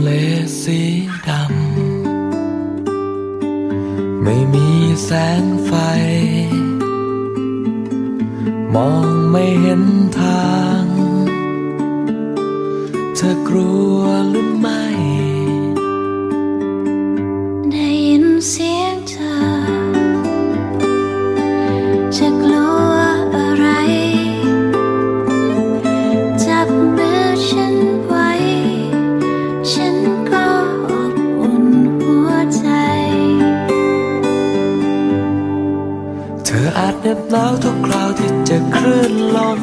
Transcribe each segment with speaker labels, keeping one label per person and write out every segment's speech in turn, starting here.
Speaker 1: เลสีดำ ไม่มีแสงไฟ มองไม่เห็นทาง เธอกลัวหรือไม่
Speaker 2: ได้ยินเสียง ออา
Speaker 1: จเหน็บหนาวทุกคราวที่เจะคลื่นลม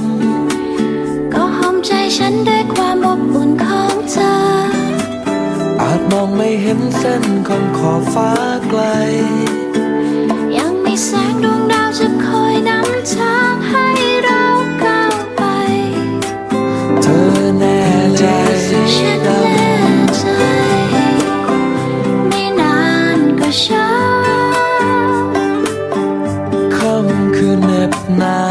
Speaker 2: ก็หอมใจฉันด้วยความอบอุ่นของเธอ
Speaker 1: อาจมองไม่เห็นเส้นของขอบฟ้าไกล
Speaker 2: ยังมีแสงดวงดาวจะคอยนำทางให้เราก้าวไป
Speaker 1: เธอแน่ใจ
Speaker 2: ฉัน
Speaker 1: ด
Speaker 2: ก็